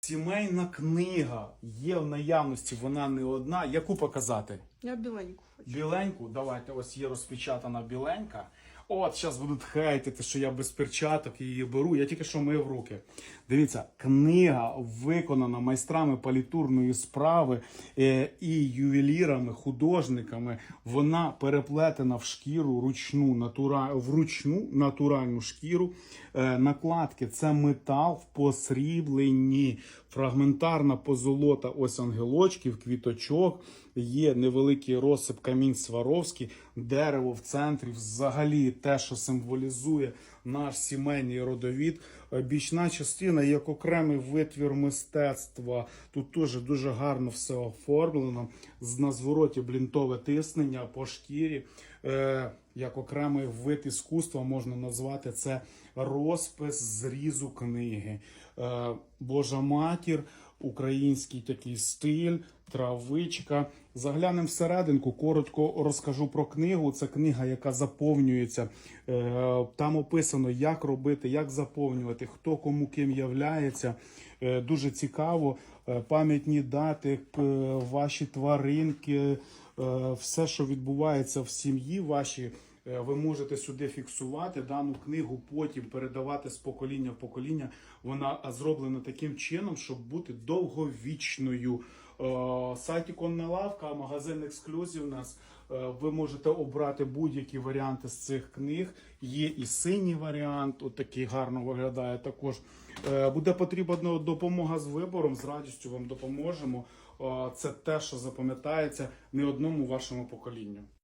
Сімейна книга є в наявності, вона не одна. Яку показати? Я біленьку хочу. Біленьку, давайте, ось є розпечатана біленька. От, зараз будуть хейтити, що я без перчаток її беру. Я тільки що мив руки. Дивіться, книга виконана майстрами палітурної справи е, і ювелірами, художниками. Вона переплетена в шкіру ручну, натура... вручну натуральну шкіру. Е, накладки це метал в посрібленні, фрагментарна позолота, ось ангелочків, квіточок. Є невеликий розсип камінь Сваровський, дерево в центрі, взагалі те, що символізує наш сімейний родовід. Е, Бічна частина як окремий витвір мистецтва. Тут теж дуже гарно все оформлено. На звороті блінтове тиснення по шкірі. Е, як окремий вид іскусства можна назвати це розпис зрізу книги. Е, Божа матір, український такий стиль, травичка. Заглянемо всерединку, коротко розкажу про книгу. Це книга, яка заповнюється. Е, Там описано, як робити, як заповнювати, хто кому ким являється. Е, Дуже цікаво. Е, Пам'ятні дати, ваші тваринки, все, що відбувається в сім'ї вашій. Е, Ви можете сюди фіксувати дану книгу, потім передавати з покоління в покоління. Вона зроблена таким чином, щоб бути довговічною. Е, Сайт Іконна лавка, магазин ексклюзів. у Нас Е, ви можете обрати будь-які варіанти з цих книг. Є і синій варіант, от такий гарно виглядає. Також Е, буде потрібна допомога з вибором. З радістю вам допоможемо. Е, Це те, що запам'ятається не одному вашому поколінню.